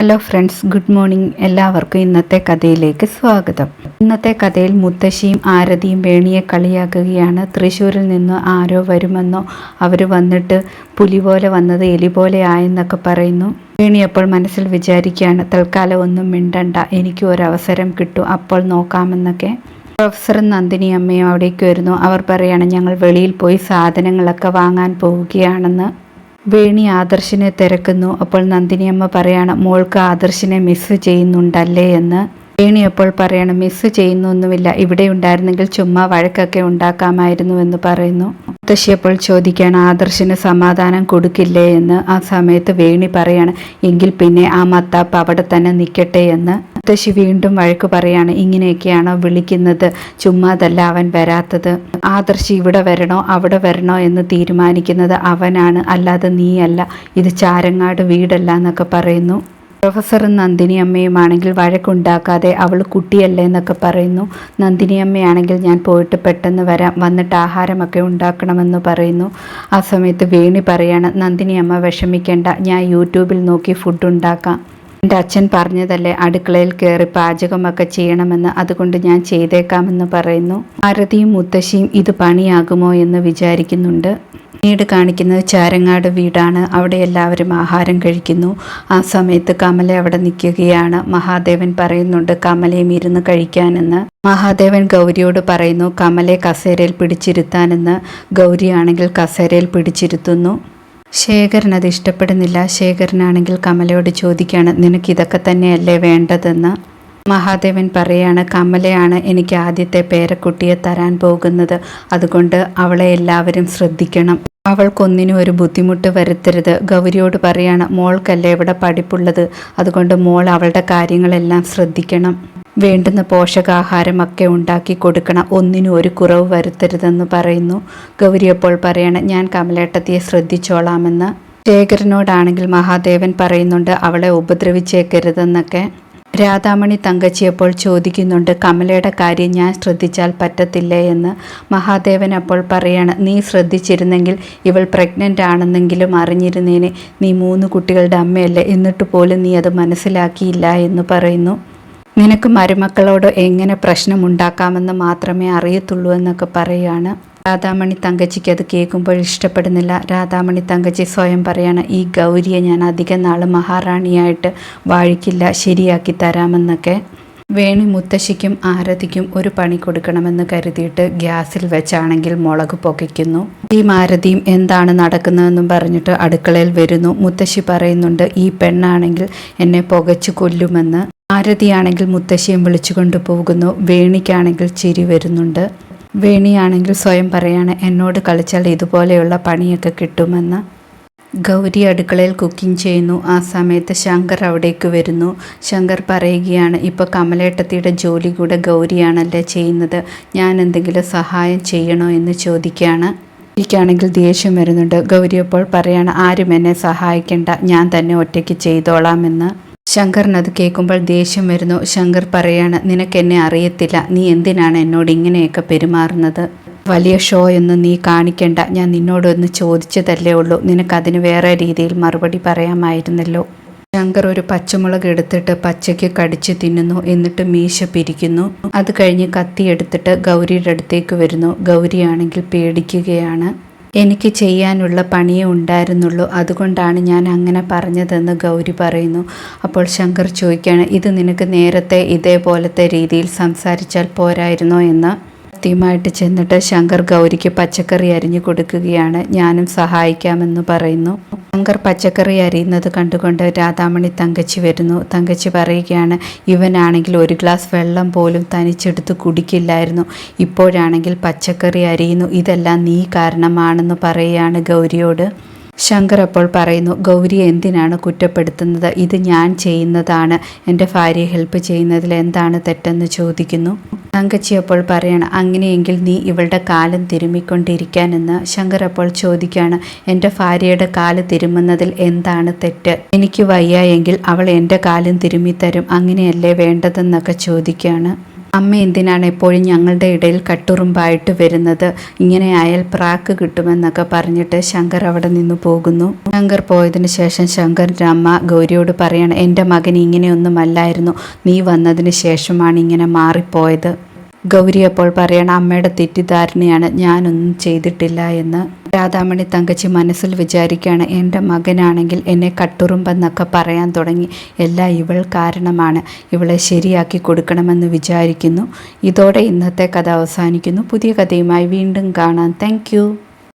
Hello friends good morning എല്ലാവർക്കും ഇന്നത്തെ കഥയിലേക്ക് സ്വാഗതം. ഇന്നത്തെ കഥയിൽ മുത്തശ്ശിയും ആരതിയും വേണിയെ കളിയാക്കുകയാണ്. തൃശ്ശൂരിൽ നിന്ന് ആരോ വരുമെന്നോ അവർ വന്നിട്ട് പുലി പോലെ വന്നത് എലി പോലെ ആയെന്നൊക്കെ പറയുന്നു. വേണി അപ്പോൾ മനസ്സിൽ വിചാരിക്കുകയാണ് തൽക്കാലം ഒന്നും മിണ്ടണ്ട എനിക്ക് ഒരവസരം കിട്ടും അപ്പോൾ നോക്കാമെന്നൊക്കെ. പ്രൊഫസറും നന്ദിനി അമ്മയും അവിടേക്ക് വരുന്നു. അവർ പറയാണ് ഞങ്ങൾ വെളിയിൽ പോയി സാധനങ്ങളൊക്കെ വാങ്ങാൻ പോവുകയാണെന്ന്. വേണി ആദർശിനെ തിരക്കുന്നു. അപ്പോൾ നന്ദിനിയമ്മ പറയാണ് മോൾക്ക് ആദർശിനെ മിസ് ചെയ്യുന്നുണ്ടല്ലേ എന്ന്. വേണി അപ്പോൾ പറയണം മിസ് ചെയ്യുന്നൊന്നുമില്ല. ഇവിടെ ഉണ്ടായിരുന്നെങ്കിൽ ചുമ്മാ വഴക്കൊക്കെ ഉണ്ടാക്കാമായിരുന്നു എന്ന് പറയുന്നു. മുത്തശ്ശി അപ്പോൾ ചോദിക്കുകയാണ് ആദർശിന് സമാധാനം കൊടുക്കില്ലേ എന്ന്? ആ സമയത്ത് വേണി പറയാണ് എങ്കിൽ പിന്നെ ആ മത്താപ്പ് അവിടെ തന്നെ നിൽക്കട്ടെ എന്ന്. മുത്തശ്ശി വീണ്ടും വഴക്ക് പറയാണ് ഇങ്ങനെയൊക്കെയാണോ വിളിക്കുന്നത്? ചുമ്മാതല്ല അവൻ വരാത്തത്. ആദർശി ഇവിടെ വരണോ അവിടെ വരണോ എന്ന് തീരുമാനിക്കുന്നത് അവനാണ് അല്ലാതെ നീയല്ല. ഇത് ചാരങ്ങാട് വീടല്ല എന്നൊക്കെ പറയുന്നു. പ്രൊഫസറും നന്ദിനി അമ്മയുമാണെങ്കിൽ വഴക്കുണ്ടാക്കാതെ അവൾ കുട്ടിയല്ലേ എന്നൊക്കെ പറയുന്നു. നന്ദിനി അമ്മയാണെങ്കിൽ ഞാൻ പോയിട്ട് പെട്ടെന്ന് വരാം വന്നിട്ട് ആഹാരമൊക്കെ ഉണ്ടാക്കണമെന്ന് പറയുന്നു. ആ സമയത്ത് വേണി പറയാണ് നന്ദിനി അമ്മ വിഷമിക്കേണ്ട. ഞാൻ യൂട്യൂബിൽ നോക്കി ഫുഡ് ഉണ്ടാക്കാം. എന്റെ അച്ഛൻ പറഞ്ഞതല്ലേ അടുക്കളയിൽ കയറി പാചകമൊക്കെ ചെയ്യണമെന്ന് അതുകൊണ്ട് ഞാൻ ചെയ്തേക്കാമെന്ന് പറയുന്നു. ഭാരതിയും മുത്തശ്ശിയും ഇത് പണിയാകുമോ എന്ന് വിചാരിക്കുന്നുണ്ട്. പിന്നീട് കാണിക്കുന്നത് ചാരങ്ങാട് വീടാണ്. അവിടെ എല്ലാവരും ആഹാരം കഴിക്കുന്നു. ആ സമയത്ത് കമല അവിടെ നിൽക്കുകയാണ്. മഹാദേവൻ പറയുന്നുണ്ട് കമലയും ഇരുന്ന് കഴിക്കാനെന്ന്. മഹാദേവൻ ഗൗരിയോട് പറയുന്നു കമലയെ കസേരയിൽ പിടിച്ചിരുത്താനെന്ന്. ഗൗരിയാണെങ്കിൽ കസേരയിൽ പിടിച്ചിരുത്തുന്നു. ശേഖരൻ അത് ഇഷ്ടപ്പെടുന്നില്ല. ശേഖരനാണെങ്കിൽ കമലയോട് ചോദിക്കുകയാണ് നിനക്ക് ഇതൊക്കെ തന്നെയല്ലേ വേണ്ടതെന്ന്? മഹാദേവൻ പറയാണ് കമലയാണ് എനിക്ക് ആദ്യത്തെ പേരക്കുട്ടിയെ തരാൻ പോകുന്നത്. അതുകൊണ്ട് അവളെ എല്ലാവരും ശ്രദ്ധിക്കണം. അവൾക്കൊന്നിനും ഒരു ബുദ്ധിമുട്ട് വരുത്തരുത്. ഗൗരിയോട് പറയാണ് മോൾക്കല്ലേ ഇവിടെ പഠിപ്പുള്ളത്? അതുകൊണ്ട് മോൾ അവളുടെ കാര്യങ്ങളെല്ലാം ശ്രദ്ധിക്കണം. വേണ്ടുന്ന പോഷകാഹാരമൊക്കെ ഉണ്ടാക്കി കൊടുക്കണം. ഒന്നിനും ഒരു കുറവ് വരുത്തരുതെന്ന് പറയുന്നു. ഗൗരി അപ്പോൾ പറയണം ഞാൻ കമലേട്ടത്തിയെ ശ്രദ്ധിച്ചോളാമെന്ന്. ശേഖരനോടാണെങ്കിൽ മഹാദേവൻ പറയുന്നുണ്ട് അവളെ ഉപദ്രവിച്ചേക്കരുതെന്നൊക്കെ. രാധാമണി തങ്കച്ചിയപ്പോൾ ചോദിക്കുന്നുണ്ട് കമലയുടെ കാര്യം ഞാൻ ശ്രദ്ധിച്ചാൽ പറ്റത്തില്ലേ എന്ന്? മഹാദേവൻ അപ്പോൾ പറയാണ് നീ ശ്രദ്ധിച്ചിരുന്നെങ്കിൽ ഇവൾ പ്രഗ്നന്റ് ആണെന്നെങ്കിലും അറിഞ്ഞിരുന്നേനെ. നീ മൂന്ന് കുട്ടികളുടെ അമ്മയല്ലേ? എന്നിട്ട് പോലും നീ അത് മനസ്സിലാക്കിയില്ല എന്ന് പറയുന്നു. നിനക്ക് മരുമക്കളോട് എങ്ങനെ പ്രശ്നമുണ്ടാക്കാമെന്ന് മാത്രമേ അറിയത്തുള്ളൂ എന്നൊക്കെ പറയുകയാണ്. രാധാമണി തങ്കച്ചിക്ക് അത് കേൾക്കുമ്പോൾ ഇഷ്ടപ്പെടുന്നില്ല. രാധാമണി തങ്കച്ചി സ്വയം പറയാണ് ഈ ഗൗരിയെ ഞാൻ അധികം നാൾ മഹാറാണിയായിട്ട് വാഴിക്കില്ല ശരിയാക്കി തരാമെന്നൊക്കെ. വേണി മുത്തശ്ശിക്കും ആരതിക്കും ഒരു പണി കൊടുക്കണമെന്ന് കരുതിയിട്ട് ഗ്യാസിൽ വെച്ചാണെങ്കിൽ മുളക് പൊക്കിക്കുന്നു ഈ മാരതിയും എന്താണ് നടക്കുന്നതെന്നും പറഞ്ഞിട്ട് അടുക്കളയിൽ വരുന്നു. മുത്തശ്ശി പറയുന്നുണ്ട് ഈ പെണ്ണാണെങ്കിൽ എന്നെ പുകച്ചു കൊല്ലുമെന്ന്. ആരതിയാണെങ്കിൽ മുത്തശ്ശിയും വിളിച്ചുകൊണ്ട് പോകുന്നു വേണിക്കാണെങ്കിൽ ചിരി വരുന്നുണ്ട്. വേണിയാണെങ്കിൽ സ്വയം പറയാണ് എന്നോട് കളിച്ചാൽ ഇതുപോലെയുള്ള പണിയൊക്കെ കിട്ടുമെന്ന്. ഗൗരി അടുക്കളയിൽ കുക്കിംഗ് ചെയ്യുന്നു. ആ സമയത്ത് ശങ്കർ അവിടേക്ക് വരുന്നു. ശങ്കർ പറയുകയാണ് ഇപ്പോൾ കമലേട്ടത്തിയുടെ ജോലി കൂടെ ഗൗരിയാണല്ലേ ചെയ്യുന്നത്? ഞാൻ എന്തെങ്കിലും സഹായം ചെയ്യണോ എന്ന് ചോദിക്കുകയാണ് എനിക്കാണെങ്കിൽ ദേഷ്യം വരുന്നുണ്ട്. ഗൗരി അപ്പോൾ പറയാണ് ആരും എന്നെ സഹായിക്കേണ്ട. ഞാൻ തന്നെ ഒറ്റയ്ക്ക് ചെയ്തോളാമെന്ന്. ശങ്കറിന് അത് കേൾക്കുമ്പോൾ ദേഷ്യം വരുന്നു. ശങ്കർ പറയാണ് നിനക്കെന്നെ അറിയത്തില്ല. നീ എന്തിനാണ് എന്നോട് ഇങ്ങനെയൊക്കെ പെരുമാറുന്നത്? വലിയ ഷോ ഒന്നും നീ കാണിക്കണ്ട. ഞാൻ നിന്നോടൊന്ന് ചോദിച്ചതല്ലേ ഉള്ളൂ. നിനക്കതിന് വേറെ രീതിയിൽ മറുപടി പറയാമായിരുന്നല്ലോ. ശങ്കർ ഒരു പച്ചമുളക് എടുത്തിട്ട് പച്ചയ്ക്ക് കടിച്ച് തിന്നുന്നു. എന്നിട്ട് മീശ പിരിക്കുന്നു. അത് കഴിഞ്ഞ് കത്തി എടുത്തിട്ട് ഗൗരിയുടെ അടുത്തേക്ക് വരുന്നു. ഗൗരിയാണെങ്കിൽ പേടിക്കുകയാണ്. എനിക്ക് ചെയ്യാനുള്ള പണിയേ ഉണ്ടായിരുന്നുള്ളൂ. അതുകൊണ്ടാണ് ഞാൻ അങ്ങനെ പറഞ്ഞതെന്ന് ഗൗരി പറയുന്നു. അപ്പോൾ ശങ്കർ ചോദിക്കുകയാണ് ഇത് നിനക്ക് നേരത്തെ ഇതേപോലത്തെ രീതിയിൽ സംസാരിച്ചാൽ പോരായിരുന്നോ? എന്ന്. കൃത്യമായിട്ട് ചെന്നിട്ട് ശങ്കർ ഗൗരിക്ക് പച്ചക്കറി അരിഞ്ഞു കൊടുക്കുകയാണ്. ഞാനും സഹായിക്കാമെന്ന് പറയുന്നു. ശങ്കർ പച്ചക്കറി അരിയുന്നത് കണ്ടുകൊണ്ട് രാധാമണി തങ്കച്ചി വരുന്നു. തങ്കച്ചി പറയുകയാണ് ഇവനാണെങ്കിൽ ഒരു ഗ്ലാസ് വെള്ളം പോലും തനിച്ചെടുത്ത് കുടിക്കില്ലായിരുന്നു. ഇപ്പോഴാണെങ്കിൽ പച്ചക്കറി അരിയുന്നു. ഇതെല്ലാം നീ കാരണമാണെന്ന് പറയുകയാണ് ഗൗരിയോട്. ശങ്കർ അപ്പോൾ പറയുന്നു ഗൗരി എന്തിനാണ് കുറ്റപ്പെടുത്തുന്നത്? ഇത് ഞാൻ ചെയ്യുന്നതാണ്. എന്റെ ഭാര്യയെ ഹെൽപ്പ് ചെയ്യുന്നതിൽ എന്താണ് തെറ്റെന്ന് ചോദിക്കുന്നു. തങ്കച്ചി അപ്പോൾ പറയണം അങ്ങനെയെങ്കിൽ നീ ഇവളുടെ കാലം തിരുമ്മിക്കൊണ്ടിരിക്കാനെന്ന് ശങ്കർ അപ്പോൾ ചോദിക്കുകയാണ് എന്റെ ഭാര്യയുടെ കാൽ തിരുമ്മുന്നതിൽ എന്താണ് തെറ്റ്? എനിക്ക് വയ്യ എങ്കിൽ അവൾ എന്റെ കാലും തിരുമ്മിത്തരും അങ്ങനെയല്ലേ വേണ്ടതെന്നൊക്കെ ചോദിക്കുകയാണ്. അമ്മ എന്തിനാണ് എപ്പോഴും ഞങ്ങളുടെ ഇടയിൽ കട്ടുറുമ്പായിട്ട് വരുന്നത്? ഇങ്ങനെ ആയാൽ പ്രാക്ക് കിട്ടുമെന്നൊക്കെ പറഞ്ഞിട്ട് ശങ്കർ അവിടെ നിന്ന് പോകുന്നു. ശങ്കർ പോയതിന് ശേഷം ശങ്കറിന്റെ അമ്മ ഗൗരിയോട് പറയാണ് എന്റെ മകൻ ഇങ്ങനെയൊന്നുമല്ലായിരുന്നു. നീ വന്നതിന് ശേഷമാണ് ഇങ്ങനെ മാറിപ്പോയത്. ഗൗരി അപ്പോൾ പറയണം അമ്മയുടെ തെറ്റിദ്ധാരണയാണ് ഞാനൊന്നും ചെയ്തിട്ടില്ല എന്ന്. രാധാമണി തങ്കച്ചി മനസ്സിൽ വിചാരിക്കുകയാണ് എന്റെ മകനാണെങ്കിൽ എന്നെ കട്ടുറുമ്പെന്നൊക്കെ പറയാൻ തുടങ്ങി. എല്ലാം ഇവൾ കാരണമാണ്. ഇവളെ ശരിയാക്കി കൊടുക്കണമെന്ന് വിചാരിക്കുന്നു. ഇതോടെ ഇന്നത്തെ കഥ അവസാനിക്കുന്നു. പുതിയ കഥയുമായി വീണ്ടും കാണാം. താങ്ക്